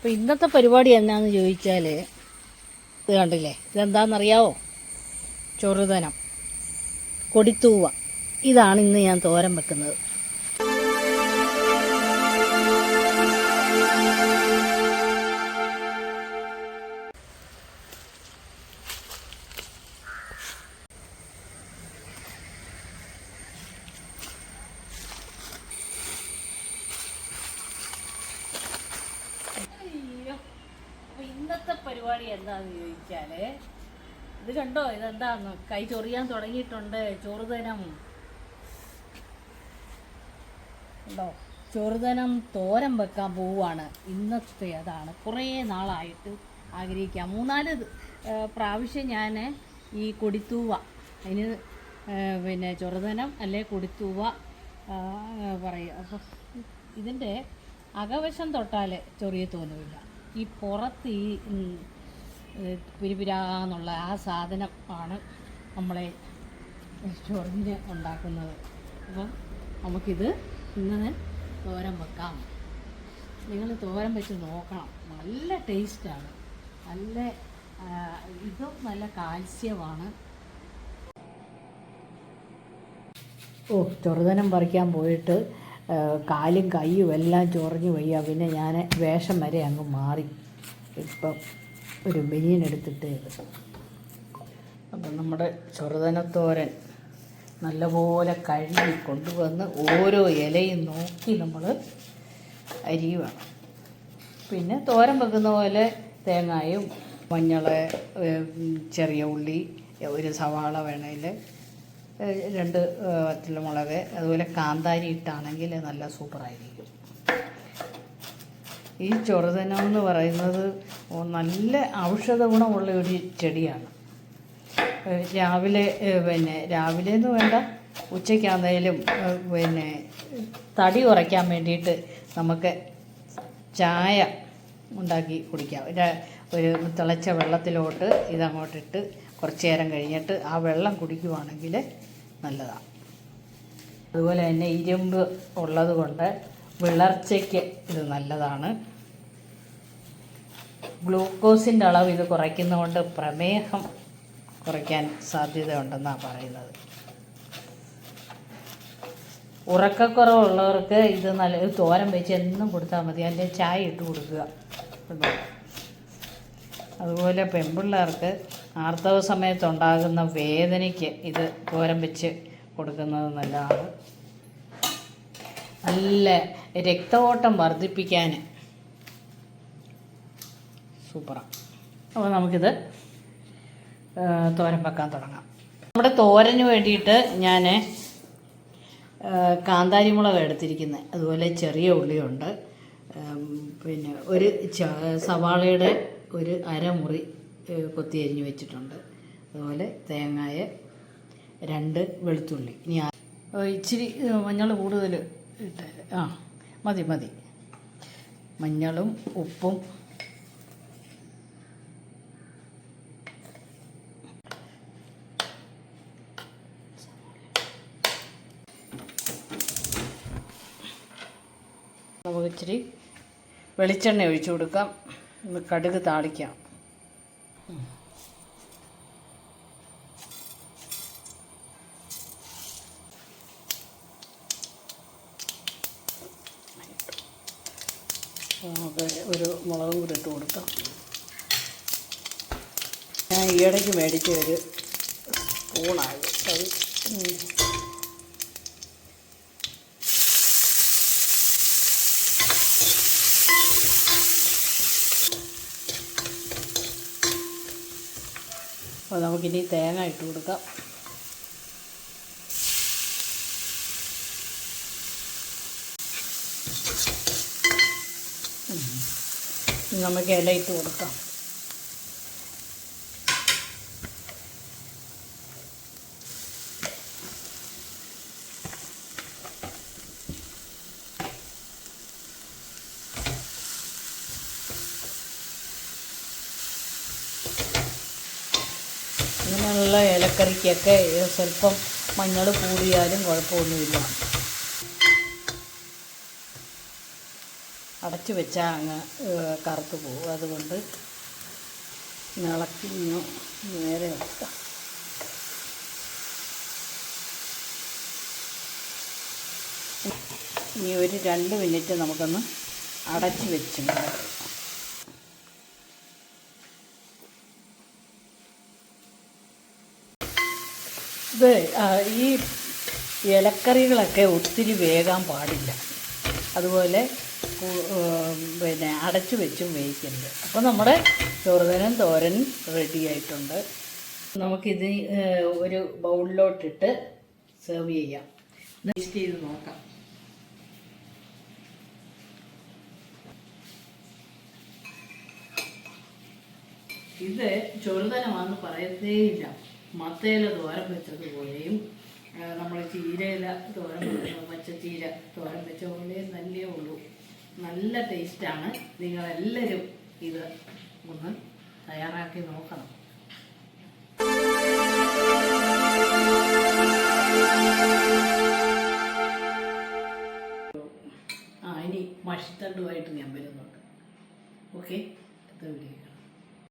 അപ്പോൾ ഇന്നത്തെ പരിപാടി എന്നാന്ന് ചോദിച്ചാൽ ഇത് കണ്ടില്ലേ? ഇതെന്താണെന്നറിയാവോ ചെറുതനം. കൊടിത്തൂവ. ഇതാണ് ഇന്ന് ഞാൻ തോരൻ വെക്കുന്നത്. പരിപാടി എന്താന്ന് ചോദിച്ചാൽ ഇത് കണ്ടോ? ഇതെന്താന്ന്? കൈ ചൊറിയാൻ തുടങ്ങിയിട്ടുണ്ട്. ചോറുതനം ണ്ടോ ചെറുതനം തോരൻ വെക്കാൻ പോവുകയാണ്. ഇന്നത്തെ അതാണ്. കുറേ നാളായിട്ട് ആഗ്രഹിക്കുക. മൂന്നാൽ പ്രാവശ്യം ഞാൻ ഈ കൊടിത്തൂവ അതിന് പിന്നെ ചെറുതനം അല്ലെ കൊടിത്തൂവ പറയുക പറയും. അപ്പോൾ ഇതിന്റെ അകവശം തൊട്ടാൽ ചെറിയ തോന്നുമില്ല ഈ പുറത്ത് ഈ പിരിപിരാന്നുള്ള ആ സാധനം ആണ് നമ്മളെ ചൊറിഞ്ഞ് ഉണ്ടാക്കുന്നത്. അപ്പം നമുക്കിത് ഇന്ന് തോരൻ വെക്കാം. നിങ്ങൾ തോരൻ വെച്ച് നോക്കണം. നല്ല ടേസ്റ്റാണ് നല്ല ഇതും നല്ല കാൽസ്യമാണ്. ഓ ചെറുതനം പറിക്കാൻ പോയിട്ട് കാലും കൈയും എല്ലാം ചൊറിഞ്ഞു വയ്യ. പിന്നെ ഞാൻ വേഷം വരെ അങ്ങ് മാറി. ഇപ്പം ഒരു ബനിയൻ എടുത്തിട്ട് അപ്പം നമ്മുടെ ചെറുതനത്തോരൻ നല്ലപോലെ കഴുകി കൊണ്ടുവന്ന് ഓരോ ഇലയും നോക്കി നമ്മൾ അരിയുവാണ് പിന്നെ തോരൻ വെക്കുന്ന പോലെ തേങ്ങായും മഞ്ഞൾ ചെറിയ ഉള്ളി ഒരു സവാള വേണേൽ രണ്ട് വറ്റൽ വറ്റൽമുളക് അതുപോലെ കാന്താരി ഇട്ടാണെങ്കിൽ നല്ല സൂപ്പറായിരിക്കും. ഈ ചൊറുതനം എന്ന് പറയുന്നത് നല്ല ഔഷധ ഗുണമുള്ള ഒരു ചെടിയാണ്. രാവിലെ പിന്നെ രാവിലെ എന്ന് വേണ്ട ഉച്ചയ്ക്കാന്നേലും പിന്നെ തടി കുറയ്ക്കാൻ വേണ്ടിയിട്ട് നമുക്ക് ചായ ഉണ്ടാക്കി കുടിക്കാം. ഒരു തിളച്ച വെള്ളത്തിലോട്ട് ഇതങ്ങോട്ടിട്ട് കുറച്ച് നേരം കഴിഞ്ഞിട്ട് ആ വെള്ളം കുടിക്കുവാണെങ്കിൽ നല്ലതാണ് അതുപോലെ തന്നെ ഇരുമ്പ് ഉള്ളത് കൊണ്ട് വിളർച്ചയ്ക്ക് ഇത് നല്ലതാണ്. ഗ്ലൂക്കോസിന്റെ അളവ് ഇത് കുറയ്ക്കുന്നതുകൊണ്ട് പ്രമേഹം കുറയ്ക്കാൻ സാധ്യതയുണ്ടെന്നാണ് പറയുന്നത്. ഉറക്കക്കുറവുള്ളവർക്ക് ഇത് നല്ല തോരം വെച്ച് എന്നും കൊടുത്താൽ മതി. അതിന്റെ ചായ ഇട്ട് കൊടുക്കുക. അതുപോലെ പെൺപിള്ളേർക്ക് ആർത്തവ സമയത്തുണ്ടാകുന്ന വേദനയ്ക്ക് ഇത് തോരൻ വെച്ച് കൊടുക്കുന്നത് നല്ലതാണ്. നല്ല രക്തഓട്ടം വർദ്ധിപ്പിക്കാൻ സൂപ്പറാണ് അപ്പോൾ നമുക്കിത് തോരൻ വെക്കാൻ തുടങ്ങാം. നമ്മുടെ തോരന് വേണ്ടിയിട്ട് ഞാൻ കാന്താരിമുളക് എടുത്തിരിക്കുന്നത് അതുപോലെ ചെറിയ ഉള്ളിയുണ്ട്. പിന്നെ ഒരു സവാളയുടെ ഒരു അരമുറി കൊത്തി അരിഞ്ഞ് വെച്ചിട്ടുണ്ട്. അതുപോലെ തേങ്ങായ രണ്ട് വെളുത്തുള്ളി. ഇനി ഇച്ചിരി മഞ്ഞൾ കൂടുതൽ ഇട്ട് ആ മതി മതി. മഞ്ഞളും ഉപ്പും. നമുക്ക് ഇച്ചിരി വെളിച്ചെണ്ണ ഒഴിച്ചു കൊടുക്കാം. കടുക് താളിക്കാം. ഒരു മുളകും കൂടി ഇട്ട് കൊടുക്കാം. ഞാൻ ഈയിടയ്ക്ക് മേടിച്ച ഒരു സ്പൂണായത് അത് അപ്പോൾ നമുക്കിനി തേങ്ങ ഇട്ട് കൊടുക്കാം. നമുക്ക് ഇല ഇട്ട് കൊടുക്കാം. ഇങ്ങനെയുള്ള ഇലക്കറിക്കൊക്കെ സ്വല്പം മഞ്ഞൾ കൂടിയാലും കുഴപ്പമൊന്നുമില്ല. അടച്ചു വെച്ചാൽ അങ്ങ് കറുത്ത് പോകും. അതുകൊണ്ട് ഇളക്കി നേരെ വെക്കാം ഇനി ഒരു രണ്ട് മിനിറ്റ് നമുക്കൊന്ന് അടച്ചു വെച്ച്. ഇത് ഈ ഇലക്കറികളൊക്കെ ഒത്തിരി വേകാൻ പാടില്ല. അതുപോലെ പിന്നെ അടച്ചു വെച്ചും വേവിക്കരുത്. അപ്പോൾ നമ്മുടെ ചെറുതനും തോരൻ റെഡി ആയിട്ടുണ്ട്. നമുക്കിത് ഒരു ബൗളിലോട്ടിട്ട് സെർവ് ചെയ്യാം. ടേസ്റ്റ് ചെയ്ത് നോക്കാം. ഇത് ചെറുതനമാണെന്ന് പറയത്തേയില്ല. മത്തയില തോരൻ വെച്ചതുപോലെയും നമ്മൾ ചീരയില തോരൻ വെച്ച- ചീര തോരൻ വെച്ച പോലെയും നല്ലേ ഉള്ളൂ. നല്ല ടേസ്റ്റാണ് നിങ്ങളെല്ലാവരും ഇത് ഒന്ന് തയ്യാറാക്കി നോക്കണം. ആ ഇനി മഷിത്തണ്ടുമായിട്ട് ഞാൻ വരുന്നുണ്ട്. ഓക്കെ? എത്ര വീഡിയോ